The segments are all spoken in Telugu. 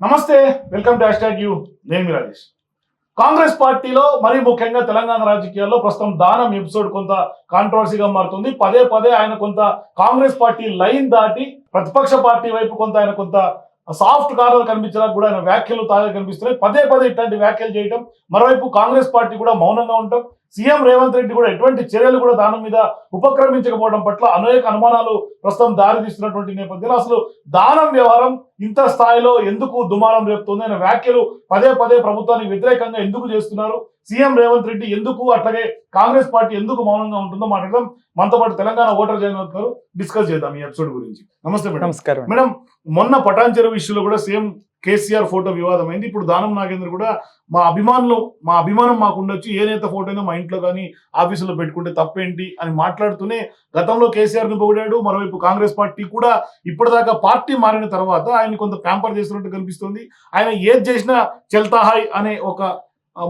నమస్తే వెల్కమ్ టు హ్యాష్ యూ. నేను మీ రాజేష్. కాంగ్రెస్ పార్టీలో మరీ ముఖ్యంగా తెలంగాణ రాజకీయాల్లో ప్రస్తుతం దానం ఎపిసోడ్ కొంత కాంట్రవర్సీగా మారుతుంది. పదే పదే ఆయన కొంత కాంగ్రెస్ పార్టీ లైన్ దాటి ప్రతిపక్ష పార్టీ వైపు కొంత ఆయన కొంత సాఫ్ట్ కార్నర్ కనిపించడానికి కూడా ఆయన వ్యాఖ్యలు తాజా కనిపిస్తున్నాయి. పదే పదే ఇట్లాంటి వ్యాఖ్యలు చేయడం మరోవైపు కాంగ్రెస్ పార్టీ కూడా మౌనంగా ఉండటం సీఎం రేవంత్ రెడ్డి కూడా ఎటువంటి చర్యలు కూడా దానం మీద ఉపక్రమించకపోవడం పట్ల అనేక అనుమానాలు ప్రస్తుతం దారితీస్తున్నటువంటి నేపథ్యంలో అసలు దానం వ్యవహారం ఇంత స్థాయిలో ఎందుకు దుమారం రేపుతుంది అనే వ్యాఖ్యలు పదే పదే ప్రభుత్వానికి వ్యతిరేకంగా ఎందుకు చేస్తున్నారు? సీఎం రేవంత్ రెడ్డి ఎందుకు అట్లాగే కాంగ్రెస్ పార్టీ ఎందుకు మౌనంగా ఉంటుందో మాట్లాడదాం. మనతో పాటు తెలంగాణ ఓటర్ జగన్ డిస్కస్ చేద్దాం ఈ ఎపిసోడ్ గురించి. నమస్తే మేడం. నమస్కారం మేడం మొన్న పటాన్ చెరువు ఇష్యూలో కూడా సేమ్ కేసీఆర్ ఫోటో వివాదం అయింది ఇప్పుడు దానం నాగేంద్ర కూడా మా అభిమానులు మా అభిమానం మాకు ఉండొచ్చు ఏ నేత ఫోటో అయినా మా ఇంట్లో కానీ ఆఫీసులో పెట్టుకుంటే తప్పేంటి అని మాట్లాడుతూనే గతంలో కేసీఆర్ని పొగిడాడు. మరోవైపు కాంగ్రెస్ పార్టీ కూడా ఇప్పటిదాకా పార్టీ మారిన తర్వాత ఆయన కొంత ప్యాంపర్ చేస్తున్నట్టు కనిపిస్తుంది. ఆయన ఏది చేసినా చెల్తాహాయ్ అనే ఒక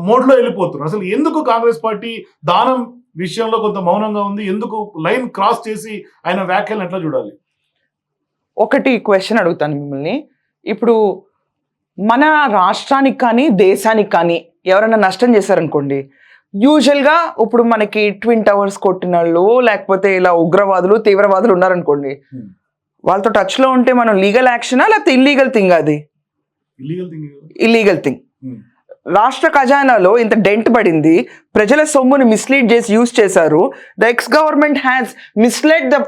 మోడ్లో వెళ్ళిపోతున్నారు. అసలు ఎందుకు కాంగ్రెస్ పార్టీ దానం విషయంలో కొంత మౌనంగా ఉంది? ఎందుకు లైన్ క్రాస్ చేసి ఆయన వ్యాఖ్యలను ఎట్లా చూడాలి? ఒకటి క్వశ్చన్ అడుగుతాను మిమ్మల్ని. ఇప్పుడు మన రాష్ట్రానికి కానీ దేశానికి కానీ ఎవరైనా నష్టం చేశారనుకోండి యూజువల్గా ఇప్పుడు మనకి ట్విన్ టవర్స్ కొట్టిన వాళ్ళు లేకపోతే ఇలా ఉగ్రవాదులు తీవ్రవాదులు ఉన్నారనుకోండి Hmm. వాళ్ళతో టచ్లో ఉంటే మనం లీగల్ యాక్షనా లేకపోతే ఇల్లీగల్ థింగ్ అది ఇల్లీగల్ థింగ్. రాష్ట్ర ఖజానాలో ఇంత డెంట్ పడింది. ప్రజల సొమ్ముని మిస్లీడ్ చేసి యూజ్ చేశారు. The ex government has misled the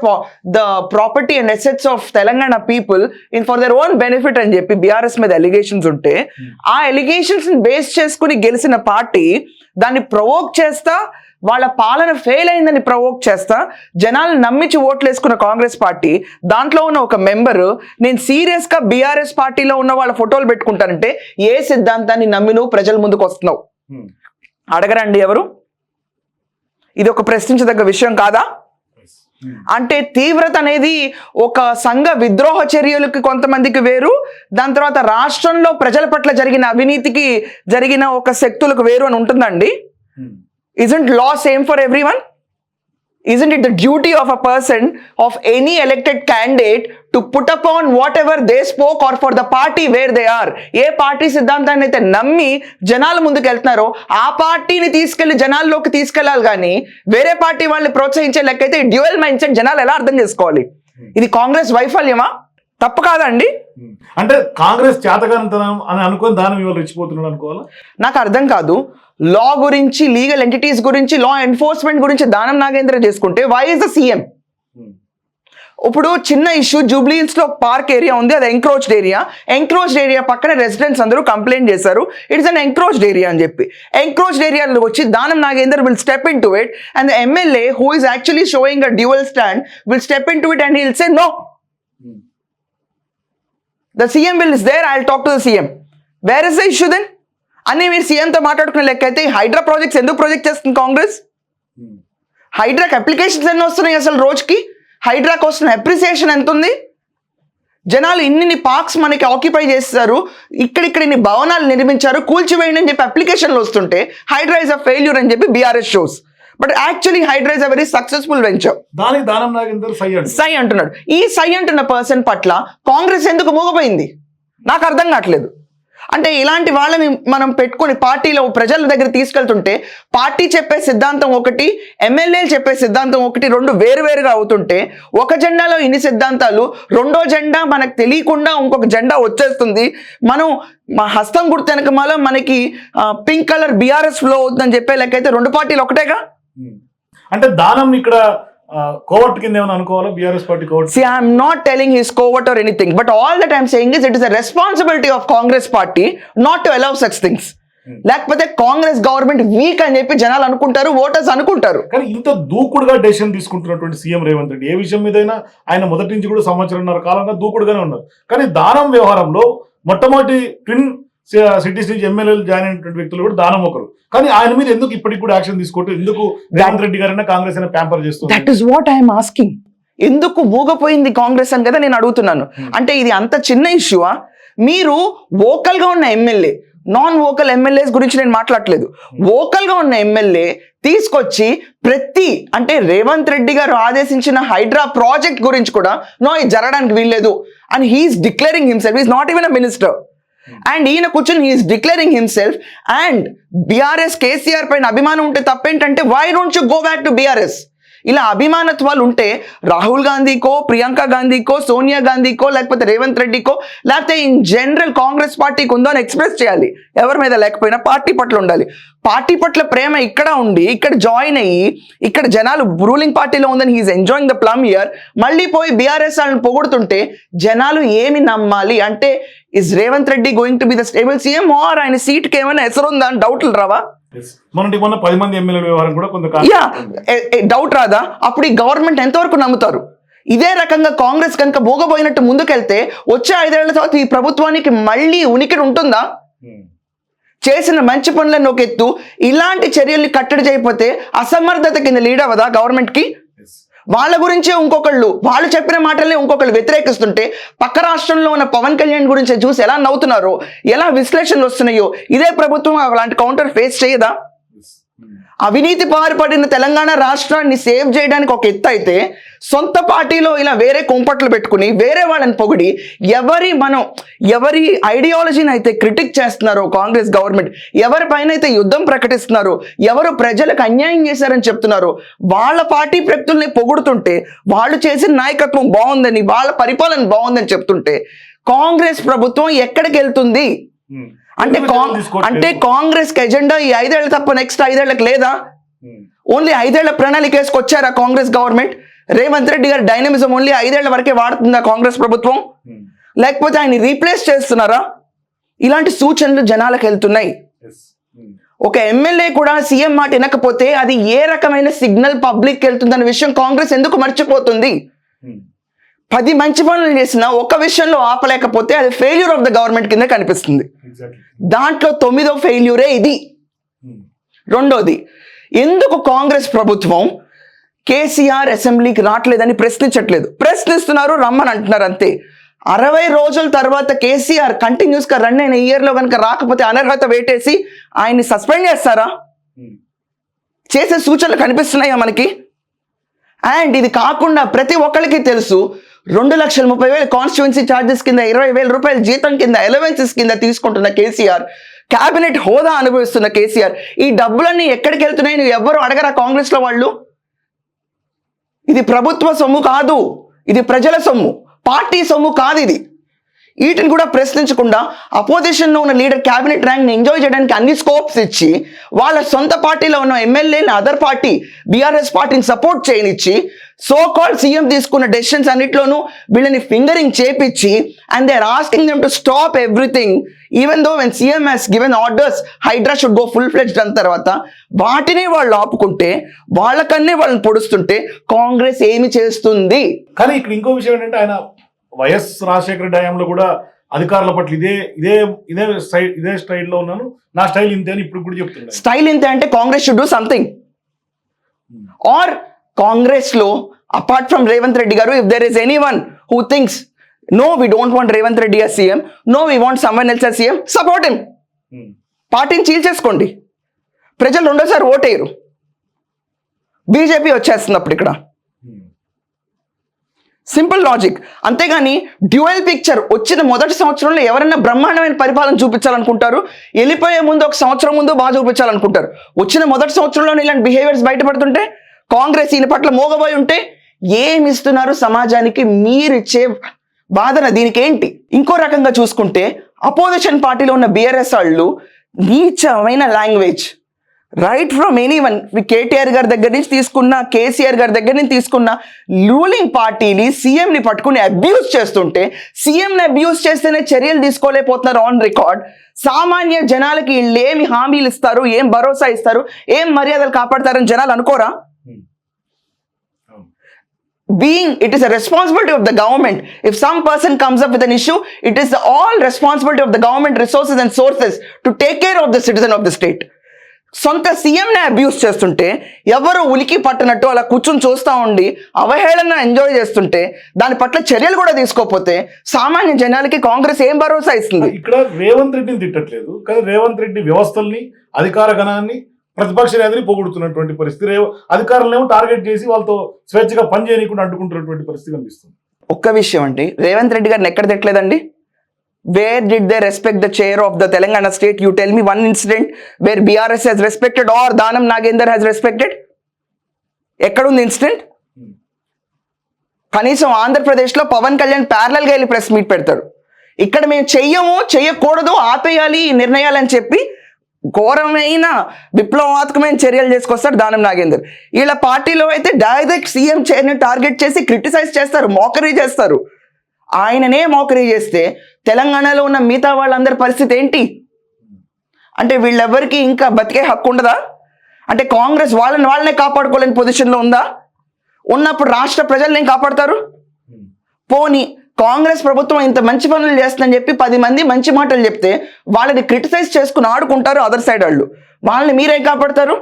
the property and assets of Telangana people in for their own benefit అని చెప్పి బీఆర్ఎస్ మీద ఎలిగేషన్స్ ఉంటే ఆ ఎలిగేషన్స్ బేస్ చేసుకుని గెలిచిన పార్టీ దాన్ని ప్రొవోక్ చేస్తా వాళ్ళ పాలన ఫెయిల్ అయిందని ప్రొవోక్ చేస్తా జనాలు నమ్మించి ఓట్లు వేసుకున్న కాంగ్రెస్ పార్టీ దాంట్లో ఉన్న ఒక మెంబరు నేను సీరియస్గా బీఆర్ఎస్ పార్టీలో ఉన్న వాళ్ళ ఫోటోలు పెట్టుకుంటానంటే ఏ సిద్ధాంతాన్ని నమ్మి నువ్వు ప్రజల ముందుకు వస్తున్నావు. అడగరండి ఎవరు ఇది ఒక ప్రశ్నించదగ్గ విషయం కాదా. అంటే తీవ్రత అనేది ఒక సంఘ విద్రోహ చర్యలకి కొంతమందికి వేరు దాని తర్వాత రాష్ట్రంలో ప్రజల పట్ల జరిగిన అవినీతికి జరిగిన ఒక శక్తులకు వేరు అని ఉంటుందండి. Isn't law same for everyone isn't it the duty of a person of any elected candidate to put upon whatever they spoke or for the party where they are ఏ పార్టీ సిద్ధాంతాన్ని అయితే నమ్మి జనాల ముందుకు వెళ్తున్నారో ఆ పార్టీని తీసుకెళ్ళి జనాల్లోకి తీసుకెళ్ళాలి కానీ వేరే పార్టీ వాళ్ళని ప్రోత్సహించే లెక్కైతే డ్యూయల్ మైండ్ సెట్ జనాలు ఎలా అర్థం చేసుకోవాలి ఇది కాంగ్రెస్ వైఫల్యమా తప్పు కాదండి. అంటే కాంగ్రెస్ చేతగానితనం అని అనుకొని దాని ఇవాళ రెచ్చిపోతున్నాడు అనుకోవాలా? నాకు అర్థం కాదు. లా గురించి లీగల్ ఎంటిటీస్ గురించి లా ఎన్ఫోర్స్మెంట్ గురించి దానం నాగేంద్ర చేసుకుంటే వై ఇస్ ద సీఎం. ఇప్పుడు చిన్న ఇష్యూ జూబ్లీహిల్స్లో పార్క్ ఏరియా ఉంది అది ఎంక్రోచ్డ్ ఏరియా ఎంక్రోచ్డ్ ఏరియా పక్కన రెసిడెంట్స్ అందరూ కంప్లైంట్ చేశారు. ఇట్స్ అన్ ఎంక్రోచ్డ్ ఏరియా అని చెప్పి. ఎంక్రోచ్డ్ ఏరియాలో వచ్చి Danam Nagender will step into it and MLA who is actually showing a dual stand will step into it and will say no. The CM will is there I talk to the CM where is the issue then అని మీరు సీఎంతో మాట్లాడుకునే లెక్క అయితే హైడ్రా ప్రాజెక్ట్స్ ఎందుకు ప్రాజెక్ట్ చేస్తుంది కాంగ్రెస్? Hmm. హైడ్రాక్ అప్లికేషన్స్ ఎన్ని వస్తున్నాయి అసలు రోజుకి? హైడ్రాక్ వస్తున్న అప్రిసియేషన్ ఎంత ఉంది జనాలు ఇన్ని పార్క్స్ మనకి ఆక్యుపై చేస్తారు ఇక్కడిక్కడ ఇన్ని భవనాలు నిర్మించారు కూల్చివేయండి అని చెప్పి అప్లికేషన్లు వస్తుంటే హైడ్రా ఇస్ అ ఫెయిల్యూర్ అని చెప్పి BRS shows but actually Hydraa is a very successful venture దానికి దానం నాగేందర్ సై సై అంటున్నాడు. ఈ సై అంటున్న పర్సన్ పట్ల కాంగ్రెస్ ఎందుకు మూగపోయింది? నాకు అర్థం కావట్లేదు. అంటే ఇలాంటి వాళ్ళని మనం పెట్టుకొని పార్టీలో ప్రజల దగ్గర తీసుకెళ్తుంటే పార్టీ చెప్పే సిద్ధాంతం ఒకటి ఎమ్మెల్యేలు చెప్పే సిద్ధాంతం ఒకటి రెండు వేరువేరుగా అవుతుంటే ఒక జెండాలో ఇన్ని సిద్ధాంతాలు రెండో జెండా మనకు తెలియకుండా ఇంకొక జెండా వచ్చేస్తుంది. మనం మా హస్తం గుర్తు వెనకమాల మనకి పింక్ కలర్ బీఆర్ఎస్ ఫ్లో అవుతుందని చెప్పే లెక్కైతే రెండు పార్టీలు ఒకటేగా. అంటే దానం ఇక్కడ కోవర్ట్ కింద ఏమైనా అనుకోవాలా? BRS party covert is a responsibility of Congress party not to allow such things. Hmm. లేకపోతే కాంగ్రెస్ గవర్నమెంట్ వీక్ అని చెప్పి జనాలు అనుకుంటారు ఓటర్స్ అనుకుంటారు. కానీ ఇంత దూకుడుగా డెసిషన్ తీసుకుంటున్నటువంటి సీఎం రేవంత్ రెడ్డి ఏ విషయం మీదైనా ఆయన మొదటి నుంచి కూడా సంవత్సరంన్నర కాలంగా దూకుడుగానే ఉన్నారు. కానీ దానం వ్యవహారంలో మొట్టమొదటి ట్విన్ సిటీస్ నుంచి ఎమ్మెల్యేలు జాయిన్ అయినటువంటి వ్యక్తులు కూడా దానం ఒకరు. కానీ ఆయన మీద ఎందుకు ఇప్పటికి కూడా యాక్షన్ తీసుకోవట్టు ఎందుకు రేవంత్ రెడ్డి గారైనా కాంగ్రెస్ అయినా ప్యాంపర్ చేస్తుంది that is what I'm asking ఎందుకు మూగపోయింది కాంగ్రెస్ అని కదా నేను అడుగుతున్నాను. Hmm. అంటే ఇది అంత చిన్న ఇష్యూవా మీరు vocal గా ఉన్న ఎమ్మెల్యే నాన్ వోకల్ ఎమ్మెల్యేస్ గురించి నేను మాట్లాడట్లేదు. Vocal గా ఉన్న ఎమ్మెల్యే తీసుకొచ్చి ప్రతి అంటే రేవంత్ రెడ్డి గారు ఆదేశించిన హైడ్రా ప్రాజెక్ట్ గురించి కూడా నో ఇది జరగడానికి వీల్లేదు and he's declaring himself is not even a minister and ఈయన కూర్చొని he's declaring himself and BRS KCR పైన అభిమానం ఉంటే తప్పేంటంటే why don't you go back to BRS ఇలా అభిమానత్వాలు ఉంటే రాహుల్ గాంధీకో ప్రియాంక గాంధీకో సోనియా గాంధీకో లేకపోతే రేవంత్ రెడ్డికో లేకపోతే ఇన్ జనరల్ కాంగ్రెస్ పార్టీకి ఉందో అని ఎక్స్ప్రెస్ చేయాలి. ఎవరి మీద లేకపోయినా పార్టీ పట్ల ఉండాలి. పార్టీ పట్ల ప్రేమ ఇక్కడ ఉండి ఇక్కడ జాయిన్ అయ్యి ఇక్కడ జనాలు రూలింగ్ పార్టీలో ఉందని he's enjoying the plum year. మళ్ళీ పోయి బీఆర్ఎస్ వాళ్ళని పొగుడుతుంటే జనాలు ఏమి నమ్మాలి? అంటే is Revanth Reddy going to be the stable CM? Or ఆయన సీట్కి ఏమైనా ఎసరు ఉందా అని డౌట్లు రావా? మొన్నటి మొన్న పది మంది ఎమ్మెల్యేల వ్యవహారం కూడా కొంత యా డౌట్ రాదా? అప్పుడు ఈ గవర్నమెంట్ ఎంతవరకు నమ్ముతారు? ఇదే రకంగా కాంగ్రెస్ కనుక మోగబోయినట్టు ముందుకెళ్తే వచ్చే ఐదేళ్ళ తర్వాత ఈ ప్రభుత్వానికి మళ్ళీ ఉనికి ఉంటుందా? చేసిన మంచి పనులను ఒక ఎత్తు ఇలాంటి చర్యల్ని కట్టడి చేయకపోతే అసమర్థత కింద లీడ్ అవ్వదా గవర్నమెంట్కి? వాళ్ళ గురించే ఇంకొకళ్ళు వాళ్ళు చెప్పిన మాటల్ని ఇంకొకళ్ళు వ్యతిరేకిస్తుంటే పక్క రాష్ట్రంలో ఉన్న పవన్ కళ్యాణ్ గురించి చూసి ఎలా నవ్వుతున్నారో ఎలా విశ్లేషణలు వస్తున్నాయో ఇదే ప్రభుత్వం అలాంటి కౌంటర్ ఫేస్ చేయదా? అవినీతి పారుపడిన తెలంగాణ రాష్ట్రాన్ని సేవ్ చేయడానికి ఒక ఎత్తు అయితే సొంత పార్టీలో ఇలా వేరే కుంపట్లు పెట్టుకుని వేరే వాళ్ళని పొగిడి ఎవరి మనం ఎవరి ఐడియాలజీని అయితే క్రిటిక్ చేస్తున్నారో కాంగ్రెస్ గవర్నమెంట్ ఎవరి పైన అయితే యుద్ధం ప్రకటిస్తున్నారో ఎవరు ప్రజలకు అన్యాయం చేశారని చెప్తున్నారో వాళ్ళ పార్టీ వ్యక్తుల్ని పొగుడుతుంటే వాళ్ళు చేసిన నాయకత్వం బాగుందని వాళ్ళ పరిపాలన బాగుందని చెప్తుంటే కాంగ్రెస్ ప్రభుత్వం ఎక్కడికి వెళ్తుంది? అంటే అంటే కాంగ్రెస్కి ఎజెండా ఈ ఐదేళ్ళు తప్ప నెక్స్ట్ ఐదేళ్ళకు లేదా? ఓన్లీ ఐదేళ్ళ ప్రణాళిక వేసుకొచ్చారా కాంగ్రెస్ గవర్నమెంట్? రేవంత్ రెడ్డి గారి డైనమిజం ఓన్లీ ఐదేళ్ళ వరకే వాడుతుందా కాంగ్రెస్ ప్రభుత్వం? లేకపోతే ఆయన రీప్లేస్ చేస్తున్నారా? ఇలాంటి సూచనలు జనాలకు వెళ్తున్నాయి. ఒక ఎమ్మెల్యే కూడా సీఎం మాట వినకపోతే అది ఏ రకమైన సిగ్నల్ పబ్లిక్ వెళ్తుందన్న విషయం కాంగ్రెస్ ఎందుకు మర్చిపోతుంది? పది మంచి పనులు చేసినా ఒక విషయంలో ఆపలేకపోతే అది ఫెయిల్యూర్ ఆఫ్ ద గవర్నమెంట్ కింద కనిపిస్తుంది. దాంట్లో తొమ్మిదో ఫెయిల్యూరే ఇది. రెండోది ఎందుకు కాంగ్రెస్ ప్రభుత్వం కేసీఆర్ అసెంబ్లీకి రావట్లేదని ప్రశ్నించట్లేదు? ప్రశ్నిస్తున్నారు రమ్మని అంటున్నారు అంతే. అరవై రోజుల తర్వాత కేసీఆర్ కంటిన్యూస్గా రన్ అయిన ఇయర్లో కనుక రాకపోతే అనర్హత వేటేసి ఆయన్ని సస్పెండ్ చేస్తారా? చేసే సూచనలు కనిపిస్తున్నాయా మనకి? అండ్ ఇది కాకుండా ప్రతి ఒక్కరికి తెలుసు రెండు లక్షల ముప్పై వేలు కాన్స్టిట్యున్సీ ఛార్జెస్ కింద ఇరవై వేల రూపాయల జీతం కింద ఎలవెన్సెస్ కింద తీసుకుంటున్న కేసీఆర్ క్యాబినెట్ హోదా అనుభవిస్తున్న కేసీఆర్. ఈ డబ్బులన్నీ ఎక్కడికి వెళ్తున్నాయి? నువ్వు ఎవ్వరు అడగరా కాంగ్రెస్లో వాళ్ళు? ఇది ప్రభుత్వ సొమ్ము కాదు. ఇది ప్రజల సొమ్ము. పార్టీ సొమ్ము కాదు ఇది. వీటిని కూడా ప్రశ్నించకుండా అపోజిషన్లో ఉన్న లీడర్ క్యాబినెట్ ర్యాంక్ని ఎంజాయ్ చేయడానికి అన్ని స్కోప్స్ ఇచ్చి వాళ్ళ సొంత పార్టీలో ఉన్న ఎమ్మెల్యేని అదర్ పార్టీ బీఆర్ఎస్ పార్టీని సపోర్ట్ చేయనిచ్చి సో కాల్డ్ సీఎం తీసుకున్న డెసిషన్స్ అన్నిట్లోనూ వీళ్ళని ఫింగరింగ్ చేపించి and they are asking them to stop everything even though when CM has given orders Hydraa should go full fledged అన్న తర్వాత వాటిని వాళ్ళు ఆపుకుంటే వాళ్ళకన్నీ వాళ్ళని పొడుస్తుంటే కాంగ్రెస్ ఏమి చేస్తుంది? కానీ ఇక్కడ ఇంకో విషయం ఏంటంటే ఆయన వైఎస్ రాజశేఖర రెడ్డి హయాంలో కూడా అధికారుల పట్ల ఇదే ఇదే ఇదే స్టైల్ ఇదే స్టైల్లో ఉన్నాను. నా స్టైల్ ఇంతే అని ఇప్పుడు కూడా చెప్తున్నాను స్టైల్ ఇంతే అంటే Congress should do something or Congress apart from Revanth Reddy గారు if there is any one who thinks no we don't want Revanth Reddy as CM no we want someone else as CM support him పార్టీని చీల్చేసుకోండి ప్రజలు రెండోసారి ఓటేయరు. బీజేపీ వచ్చేస్తుంది అప్పుడు ఇక్కడ. సింపుల్ లాజిక్ అంతేగాని డ్యూయల్ పిక్చర్ వచ్చిన మొదటి సంవత్సరంలో ఎవరైనా బ్రహ్మాండమైన పరిపాలన చూపించాలనుకుంటారు. వెళ్ళిపోయే ముందు ఒక సంవత్సరం ముందు బాగా చూపించాలనుకుంటారు. వచ్చిన మొదటి సంవత్సరంలో ఇలాంటి బిహేవియర్స్ బయటపడుతుంటే కాంగ్రెస్ ఈయన పట్ల మోగబోయి ఉంటే ఏమి ఇస్తున్నారు సమాజానికి మీరిచ్చే వాదన దీనికి ఏంటి ఇంకో రకంగా చూసుకుంటే అపోజిషన్ పార్టీలో ఉన్న బిఆర్ఎస్ వాళ్ళు నీచమైన language. Right from any one KTR గారి దగ్గర నుంచి తీసుకున్న కేసీఆర్ గారి దగ్గర నుంచి తీసుకున్న రూలింగ్ పార్టీని సీఎంని పట్టుకుని అబ్యూస్ చేస్తుంటే సీఎంని అబ్యూస్ చేస్తేనే చర్యలు తీసుకోలేకపోతున్నారు ఆన్ రికార్డ్ సామాన్య జనాలకి వీళ్ళు ఏమి హామీలు ఇస్తారు ఏం భరోసా ఇస్తారు ఏం మర్యాదలు కాపాడతారని జనాలు అనుకోరా? Being it is a responsibility of the government if some person comes up with an issue it is the all responsibility of the government resources and sources to take care of the citizen of the state సొంత సీఎంని అబ్యూస్ చేస్తుంటే ఎవరు ఉలికి పట్టినట్టు అలా కూర్చొని చూస్తూ ఉండి అవహేళన ఎంజాయ్ చేస్తుంటే దాని పట్ల చర్యలు కూడా తీసుకోకపోతే సామాన్య జనాలకి కాంగ్రెస్ ఏం భరోసా ఇస్తుంది ఇక్కడ రేవంత్ రెడ్డిని తిట్టట్లేదు కానీ రేవంత్ రెడ్డి వ్యవస్థల్ని అధికార గణాన్ని ప్రతిపక్ష నేతని పొగుడుతున్నటువంటి పరిస్థితి. రేవ అధికారులనేమో టార్గెట్ చేసి వాళ్ళతో స్వేచ్ఛగా పని చేయనీయకుండా అడ్డుకుంటున్నటువంటి పరిస్థితి కనిపిస్తుంది. ఒక్క విషయం అండి రేవంత్ రెడ్డి గారిని ఎక్కడ తిట్టలేదండి? Where did they respect the chair of the Telangana state? You tell me one incident where BRS has respected or Danam Nagender has respected? ఎక్కడుంది ఇన్సిడెంట్ కనీసం ఆంధ్రప్రదేశ్లో పవన్ కళ్యాణ్ ప్యారలల్గా వెళ్ళి ప్రెస్ మీట్ పెడతాడు. ఇక్కడ మేము చెయ్యము చెయ్యకూడదు ఆపేయాలి ఈ నిర్ణయాలు అని చెప్పి ఘోరమైన విప్లవాత్మకమైన చర్యలు చేసుకొస్తాడు దానం నాగేందర్. వీళ్ళ పార్టీలో అయితే డైరెక్ట్ సీఎం చైర్ని టార్గెట్ చేసి క్రిటిసైజ్ చేస్తారు మోకరీ చేస్తారు. ఆయననే మోకరీ చేస్తే తెలంగాణలో ఉన్న మిగతా వాళ్ళందరి పరిస్థితి ఏంటి? అంటే వీళ్ళెవ్వరికి ఇంకా బతికే హక్కు ఉండదా? అంటే కాంగ్రెస్ వాళ్ళని వాళ్ళనే కాపాడుకోలేని పొజిషన్లో ఉందా? ఉన్నప్పుడు రాష్ట్ర ప్రజల్ని ఏం కాపాడతారు? పోనీ కాంగ్రెస్ ప్రభుత్వం ఇంత మంచి పనులు చేస్తుందని చెప్పి పది మంది మంచి మాటలు చెప్తే వాళ్ళని క్రిటిసైజ్ చేసుకుని ఆడుకుంటారు అదర్ సైడ్ వాళ్ళు. వాళ్ళని మీరేం కాపాడతారు?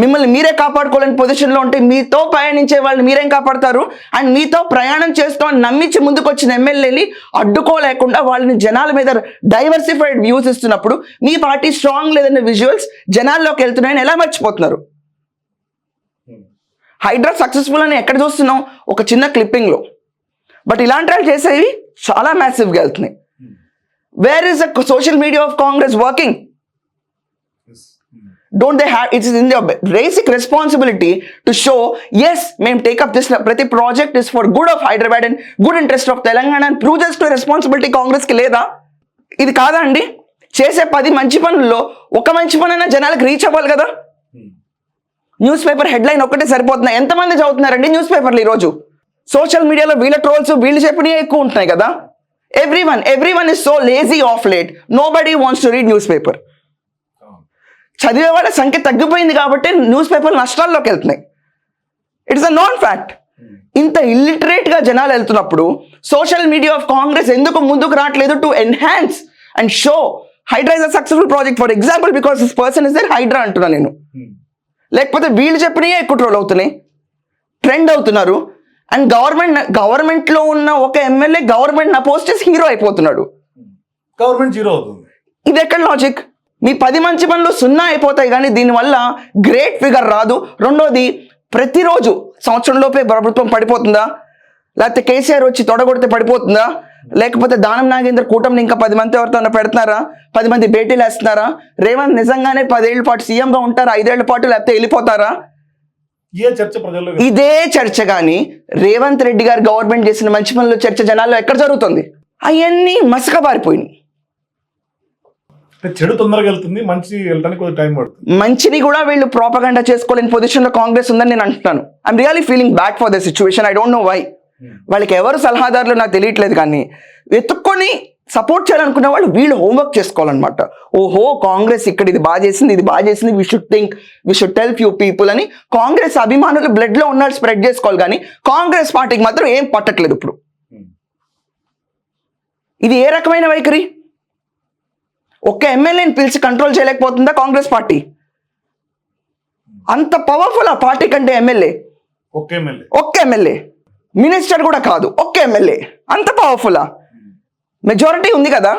మిమ్మల్ని మీరే కాపాడుకోలేని పొజిషన్లో ఉంటే మీతో ప్రయాణించే వాళ్ళని మీరేం కాపాడతారు? అండ్ మీతో ప్రయాణం చేస్తామని నమ్మించి ముందుకు వచ్చిన ఎమ్మెల్యేని అడ్డుకోలేకుండా వాళ్ళని జనాల మీద డైవర్సిఫైడ్ వ్యూస్ ఇస్తున్నప్పుడు మీ పార్టీ స్ట్రాంగ్ లేదన్న విజువల్స్ జనాల్లోకి వెళ్తున్నాయని ఎలా మర్చిపోతున్నారు? హైడ్రా సక్సెస్ఫుల్ అని ఎక్కడ చూస్తున్నాం ఒక చిన్న క్లిప్పింగ్లో బట్ ఇలాంటి వాళ్ళు చేసేవి చాలా మ్యాసివ్గా వెళ్తున్నాయి. Where is the social media of Congress working don't they have it's in the basic responsibility to show as మేము టేకప్ దిస్ ప్రతి project is for good of Hyderabad and good interest of Telangana and prove just responsibility కాంగ్రెస్కి లేదా? ఇది కాదా అండి? చేసే పది మంచి పనుల్లో ఒక మంచి పనైనా జనాలకు రీచ్ అవ్వాలి కదా? న్యూస్ పేపర్ హెడ్లైన్ ఒక్కటే సరిపోతున్నాయి ఎంతమంది చదువుతున్నారండి న్యూస్ పేపర్లు ఈరోజు? సోషల్ మీడియాలో వీళ్ళ ట్రోల్స్ వీళ్ళు చెప్పినవి ఎక్కువ ఉంటున్నాయి కదా. Everyone everyone is so lazy of late nobody wants to read news paper చదివే వాళ్ళ సంఖ్య తగ్గిపోయింది కాబట్టి న్యూస్ పేపర్లు నష్టాల్లోకి వెళ్తున్నాయి. ఇట్స్ అ నాన్ ఫ్యాక్ట్ ఇంత illiterate గా జనాలు వెళ్తున్నప్పుడు సోషల్ మీడియా ఆఫ్ కాంగ్రెస్ ఎందుకు ముందుకు రావట్లేదు to enhance and show Hydraa is a successful project for example because this person is there Hydraa అంటున్నా నేను. లేకపోతే వీళ్ళు చెప్పినవే ఎక్కువ ట్రోల్ అవుతున్నాయి. ట్రెండ్ అవుతున్నారు. అండ్ గవర్నమెంట్ గవర్నమెంట్లో ఉన్న ఒక ఎమ్మెల్యే గవర్నమెంట్ అపోజ్ చేసి హీరో అయిపోతున్నాడు. గవర్నమెంట్ జీరో అవుతుంది. ఇది ఎక్కడ లాజిక్ మీ పది మంచి పనులు సున్నా అయిపోతాయి కానీ దీనివల్ల గ్రేట్ ఫిగర్ రాదు. రెండోది ప్రతిరోజు సంవత్సరంలోపే ప్రభుత్వం పడిపోతుందా? లేకపోతే కేసీఆర్ వచ్చి తొడగొడితే పడిపోతుందా? లేకపోతే దానం నాగేంద్ర కూటమిని ఇంకా పది మంది ఎవరితో పెడుతున్నారా? పది మంది భేటీలు వేస్తున్నారా? రేవంత్ నిజంగానే పదేళ్ళ పాటు సీఎంగా ఉంటారా? ఐదేళ్ళ పాటు లేకపోతే వెళ్ళిపోతారా? ఏ చర్చ ప్రజల్లో ఇదే చర్చ కానీ రేవంత్ రెడ్డి గారు గవర్నమెంట్ చేసిన మంచి పనులు చర్చ జనాల్లో ఎక్కడ జరుగుతుంది? అవన్నీ మసక పారిపోయినాయి చెడు తొందరగా వెళ్తుంది మంచి వెళ్ళడానికి టైం పడుతుంది. మంచిని కూడా వీళ్ళు ప్రాపగండా చేసుకోలేని పొజిషన్లో కాంగ్రెస్ ఉందని నేను అంటున్నాను. I'm really feeling bad for the situation I don't know why వాళ్ళకి ఎవరు సలహాదారులు నాకు తెలియట్లేదు కానీ వెతుక్కొని సపోర్ట్ చేయాలనుకున్న వాళ్ళు వీళ్ళు హోంవర్క్ చేసుకోవాలన్నమాట. ఓహో కాంగ్రెస్ ఇక్కడ ఇది బాగా చేసింది ఇది బాగా చేసింది we should think we should tell few people అని కాంగ్రెస్ అభిమానులు బ్లడ్లో ఉన్నట్టు స్ప్రెడ్ చేసుకోవాలి కానీ కాంగ్రెస్ పార్టీకి మాత్రం ఏం పట్టట్లేదు ఇప్పుడు. ఇది ఏ రకమైన వైఖరి? ఒక్క ఎమ్మెల్యేని పిలిచి కంట్రోల్ చేయలేకపోతుందా కాంగ్రెస్ పార్టీ? అంత పవర్ఫుల్ ఆ పార్టీ కంటే ఎమ్మెల్యే? ఒక్క ఎమ్మెల్యే. మినిస్టర్ కూడా కాదు ఒక్క ఎమ్మెల్యే. అంత పవర్ఫుల్లా మెజారిటీ ఉంది కదా?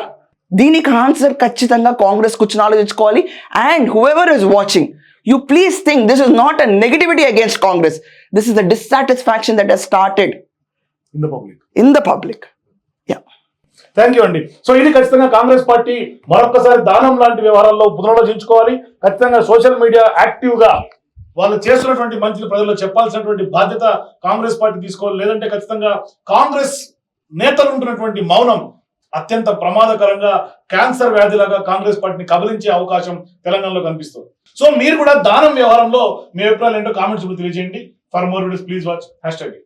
దీనికి ఆన్సర్ ఖచ్చితంగా కాంగ్రెస్ కూర్చొని ఆలోచించుకోవాలి and whoever is watching you please think this is not a negativity against Congress this is the dissatisfaction that he's started in the public in the public yeah thank you అండి సో ఇది ఖచ్చితంగా కాంగ్రెస్ పార్టీ మరొకసారి దానం లాంటి వ్యవహారాల్లో పునరాలోచించుకోవాలి ఖచ్చితంగా సోషల్ మీడియా యాక్టివ్గా వాళ్ళు చేస్తున్నటువంటి మంచి ప్రజల్లో చెప్పాల్సినటువంటి బాధ్యత కాంగ్రెస్ పార్టీ తీసుకోవాలి. లేదంటే ఖచ్చితంగా కాంగ్రెస్ నేతలు ఉంటున్నటువంటి మౌనం అత్యంత ప్రమాదకరంగా క్యాన్సర్ వ్యాధిలాగా కాంగ్రెస్ పార్టీని కబలించే అవకాశం తెలంగాణలో కనిపిస్తుంది. సో మీరు కూడా దానం వ్యవహారంలో మీ అభిప్రాయాలు ఏంటో కామెంట్స్ తెలియజేయండి. For more videos please watch hashtag